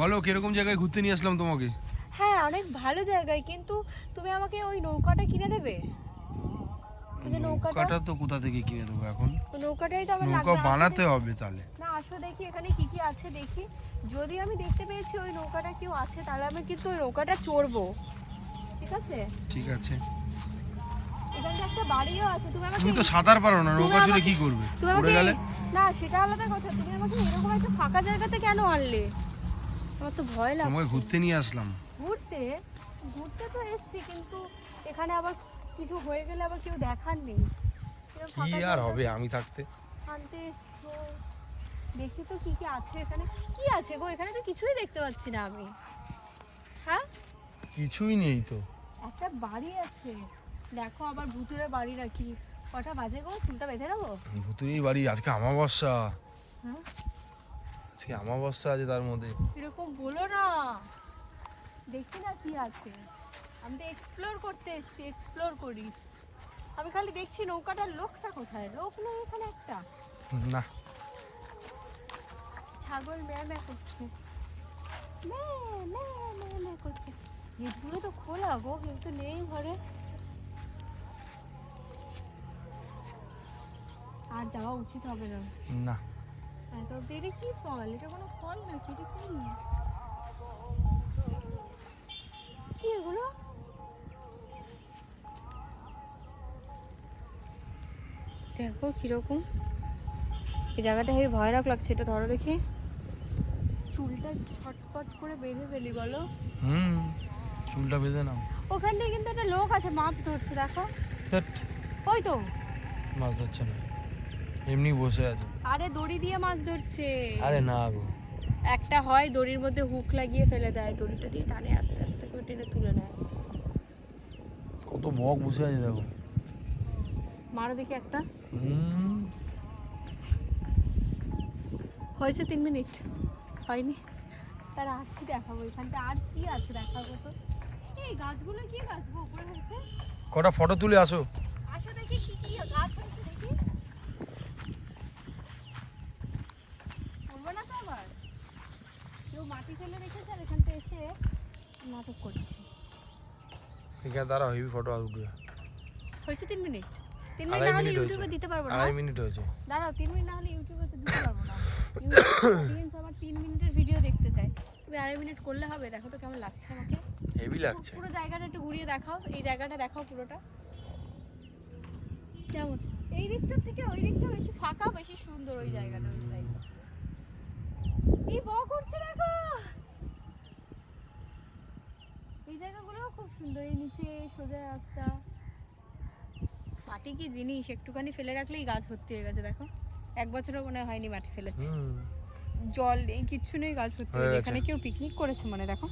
বলো কীরকম জায়গায় ঘুরতে নিয়ে আসলাম তোমাকে? হ্যাঁ অনেক ভালো জায়গায় কিন্তু তুমি আমাকে ওই নৌকাটা কিনে দেবে? ওই যে নৌকাটা? নৌকাটা তো কোথা থেকে কিনে দেবো এখন? ওই নৌকাটাই তো আমার নৌকা লাগবে বানাতে হবে তাহলে। না আসো দেখি এখানে কি কি আছে দেখি। যদি আমি দেখতে পেয়েছি ওই নৌকাটা কেউ আছে তাহলে আমি কিন্তু ওই নৌকাটা চড়বো। ঠিক আছে? ঠিক আছে। এখানে একটা বাড়িও আছে তুমি আমাকে তুমি তো সাঁতার পারো না নৌকা কি করবে? তুমি পড়ে আমাকে গেলে? না সেটা আলাদা কথা তুমি আমাকে এরকম একটা ফাঁকা জায়গাতে কেন আনলে? আমার তো ভয় লাগছে। তোমাকে ঘুরতে নিয়ে আসলাম। ঘুরতে? ঘুরতে তো এসছি কিন্তু এখানে আবার কিছু হয়ে গেলে আবার কেউ দেখার নেই। কি আর হবে আমি থাকতে? আনতে এসছো। দেখি তো কি কি আছে এখানে। কি আছে গো? এখানে তো কিছুই দেখতে পাচ্ছি না আমি। হ্যাঁ? কিছুই নেই তো। একটা বাড়ি আছে। দেখো আবার ভুতুরে বাড়ি নাকি। কটা বাজে গো? চুলটা বেঁধে নেব ভুতুরি বাড়ি আজকে আমাবস্যা হ্যাঁ? আজকে আমাবস্যা আছে তার মধ্যে। এরকম বলো না। দেখি না কি আছে। আমি তো এক্সপ্লোর করতে এসেছি এক্সপ্লোর করি। আমি খালি দেখছি নৌকাটার লোকটা কোথায়? লোক নেই এখানে একটা। না। ছাগল ম্যা ম্যা করছে। ম্যা, ম্যা, ম্যা, ম্যা করছে। গেটগুলো তো খোলা গো কিন্তু নেই ঘরে। আর যাওয়া উচিত হবে না। না। কি ফল? এটা কোনো ফল নাকি? এটা কি? কি এগুলো? দেখো কীরকম। এই জায়গাটা হেবি ভয়ানক লাগছে এটা ধরো দেখি। চুলটা ছটপট করে বেঁধে ফেলি বলো। হুম চুলটা বেঁধে নাও। ওখান থেকে কিন্তু একটা লোক আছে মাছ ধরছে দেখো। ওই তো। মাছ ধরছে না। এমনি বসে আছে। আরে দড়ি দিয়ে মাছ ধরছে। আরে না গো। একটা হয় দড়ির মধ্যে হুক লাগিয়ে ফেলে দেয় দড়িটা দিয়ে টানে আস্তে আস্তে করে টেনে তুলে নেয়। কত বক বসে আছে দেখো। মারো দেখি একটা। হয়েছে তিন মিনিট। হয়নি। তার আর কি দেখাবো? এখানটা আর কি আছে দেখাবো তো? এই গাছগুলো কি গাছ গো? উপরে হয়েছে? কটা ফটো তুলে আসো আসো দেখি কি কি গাছ হয়েছে দেখি বলব না তো আবার কেউ মাটি ফেলে রেখেছে আর এখানটা এসে নাটক করছে। এখানে দাঁড়াও হেভি ফটো উঠবে হয়েছে তিন মিনিট। তিন মিনিট না হলে ইউটিউবে দিতে পারব না। আড়াই মিনিট হয়েছে। দাঁড়াও তিন মিনিট না হলে ইউটিউবে তো দিতে পারব না। অডিয়েন্স আমার তিন মিনিটের ভিডিও দেখতে চায়। তুমি আড়াই মিনিট করলে হবে দেখো তো কেমন লাগছে আমাকে। হেভি লাগছে। পুরো জায়গাটা একটু ঘুরিয়ে দেখাও এই জায়গাটা দেখাও পুরোটা। কেমন? এই দিকটার থেকে ওই দিকটা বেশি ফাঁকা বেশি সুন্দর ওই জায়গাটা ওই সাইড এই ব করছে দেখো এই জায়গাগুলো খুব সুন্দর। এই নিচে সোজা রাস্তা। মাটি কি জিনিস? একটুখানি ফেলে রাখলেই গাছ ভর্তি হয়ে গেছে দেখো। এক বছরও মনে হয়নি মাটি ফেলেছি। জল এই কিচ্ছু নেই গাছ ভর্তি এখানে কেউ পিকনিক করেছে মনে দেখো।